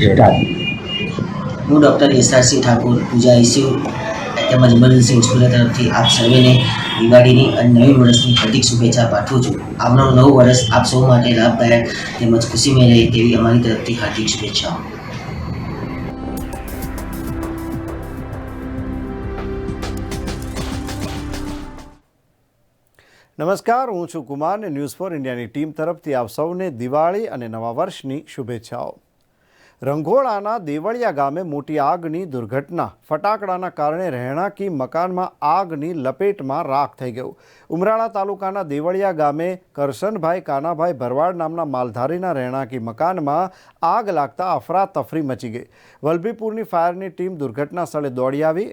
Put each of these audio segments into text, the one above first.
Start. હું doctor ઈશાસિંહ Thakor Pooja ICU તેમજ emergency hospital તરફથી આપ સર્વેને દિવાળીની અને નવીન વર્ષની હાર્દિક શુભેચ્છા પાઠવું છું. આવનારું નવું વર્ષ આપ સૌ માટે લાભદાયક તેમજ ખુશીમય રહે તેવી અમારી તરફથી હાર્દિક શુભેચ્છાઓ. નમસ્કાર હું છું કુમાર ન્યૂઝ ફોર ઇન્ડિયાની ટીમ તરફથી આપ સૌને દિવાળી અને નવા વર્ષની શુભેચ્છાઓ. રંઘોળાના દેવળિયા ગામે મોટી આગની દુર્ઘટના. ફટાકડાના કારણે રહેણાંકી મકાનમાં આગની લપેટમાં રાખ થઈ ગયું. ઉમરાળા તાલુકાના દેવળિયા ગામે કરશનભાઈ કાનાભાઈ ભરવાડ નામના માલધારીના રહેણાંકી મકાનમાં આગ લાગતા અફરાતફરી મચી ગઈ. વલભીપુરની ફાયરની ટીમ દુર્ઘટના સ્થળે દોડી આવી.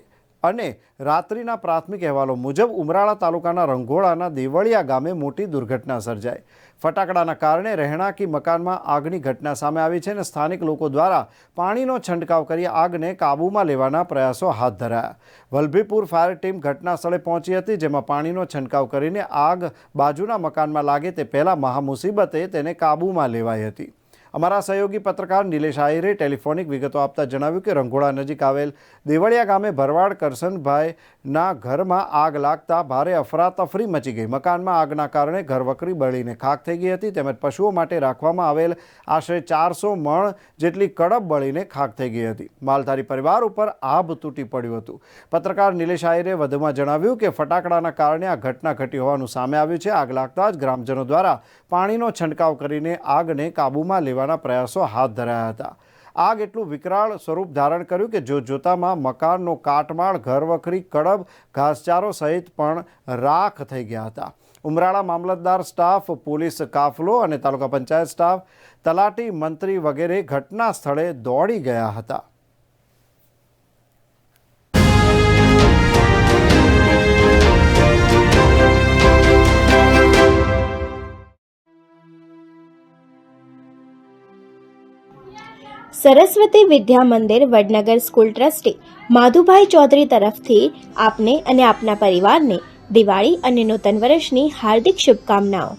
અને રાત્રિના પ્રાથમિક અહેવાલો મુજબ ઉમરાળા તાલુકાના રંઘોળાના દેવળિયા ગામે મોટી દુર્ઘટના સર્જાઈ. ફટાકડાના કારણે રહેણાંકી મકાનમાં આગની ઘટના સામે આવી છે અને સ્થાનિક લોકો દ્વારા પાણીનો છંટકાવ કરી આગને કાબૂમાં લેવાના પ્રયાસો હાથ ધરાયા. વલભીપુર ફાયર ટીમ ઘટના સ્થળે પહોંચી હતી જેમાં પાણીનો છંટકાવ કરીને આગ બાજુના મકાનમાં લાગે તે પહેલાં મહામુસીબતે તેને કાબૂમાં લેવાઈ હતી. અમારા સહયોગી પત્રકાર નિલેશ આહિરે ટેલિફોનિક વિગતો આપતા જણાવ્યું કે રંગોળા નજીક આવેલ દેવળિયા ગામે ભરવાડ કરસનભાઈના ઘરમાં આગ લાગતા ભારે અફરાતફરી મચી ગઈ. મકાનમાં આગના કારણે ઘરવકરી બળીને ખાક થઈ ગઈ હતી. તેમજ પશુઓ માટે રાખવામાં આવેલ આશરે ચારસો મણ જેટલી કડબ બળીને ખાક થઈ ગઈ હતી. માલધારી પરિવાર ઉપર આભ તૂટી પડ્યું હતું. પત્રકાર નિલેશ આહિરે વધુમાં જણાવ્યું કે ફટાકડાના કારણે આ ઘટના ઘટી હોવાનું સામે આવ્યું છે. આગ લાગતા જ ગ્રામજનો દ્વારા પાણીનો છંટકાવ કરીને આગને કાબૂમાં લેવાના પ્રયાસો હાથ ધરાયા હતા. આગ એટલું વિકરાળ સ્વરૂપ ધારણ કર્યું કે જો જોતામાં મકાનનો કાટમાળ, ઘરવખરી, કડબ, ઘાસચારો સહિત પણ રાખ થઈ ગયા હતા. ઉમરાળા મામલતદાર સ્ટાફ, પોલીસ કાફલો અને તાલુકા પંચાયત સ્ટાફ, તલાટી મંત્રી વગેરે ઘટના સ્થળે દોડી ગયા હતા. સરસ્વતી વિદ્યા મંદિર વડનગર સ્કૂલ ટ્રસ્ટી માધુભાઈ ચૌધરી તરફથી આપને અને આપના પરિવારને દિવાળી અને નૂતન વર્ષની હાર્દિક શુભકામનાઓ.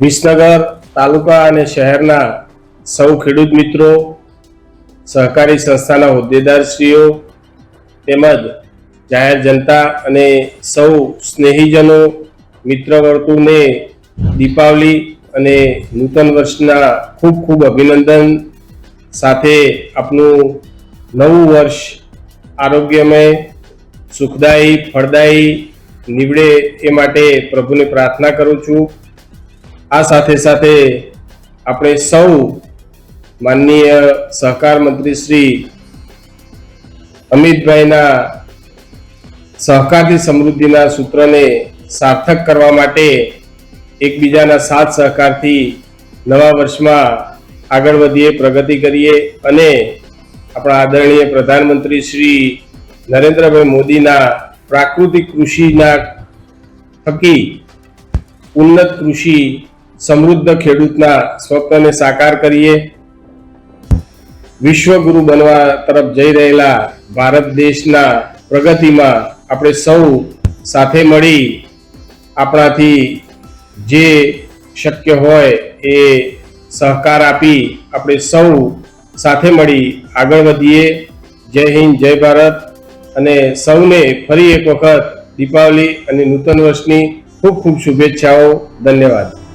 વિસનગર તાલુકા અને શહેરના સૌ ખેડૂત મિત્રો, સહકારી સંસ્થાના હોદ્દેદારશ્રીઓ, તેમજ જાહેર જનતા અને સૌ સ્નેહીજનો મિત્ર વર્તુળને દીપાવલી અને નૂતન વર્ષના ખૂબ ખૂબ અભિનંદન. સાથે આપનું નવું વર્ષ આરોગ્યમય, સુખદાયી, ફળદાયી નીવડે એ માટે પ્રભુને પ્રાર્થના કરું છું. આ સાથે સાથે આપણે સૌ માનનીય સહકાર મંત્રી શ્રી અમિતભાઈના સહકારથી સમૃદ્ધિના સૂત્રને સાર્થક કરવા માટે એકબીજાના સાથ સહકારથી નવા વર્ષમાં આગળ વધીએ, પ્રગતિ કરીએ અને આપણા આદરણીય પ્રધાનમંત્રી શ્રી નરેન્દ્રભાઈ મોદીના પ્રાકૃતિક કૃષિના થકી ઉન્નત કૃષિ સમૃદ્ધ ખેડૂતના સ્વપ્નને સાકાર કરીએ. વિશ્વગુરુ બનવા તરફ જઈ રહેલા ભારત દેશના પ્રગતિમાં આપણે સૌ સાથે મળી આપણાથી જે શક્ય હોય એ સહકાર આપી આપણે સૌ સાથે મળી આગળ વધીએ. જય હિન્દ, જય ભારત. અને સૌને ફરી એક વખત દીપાવલી અને નૂતન વર્ષની ખૂબ ખૂબ શુભેચ્છાઓ. ધન્યવાદ.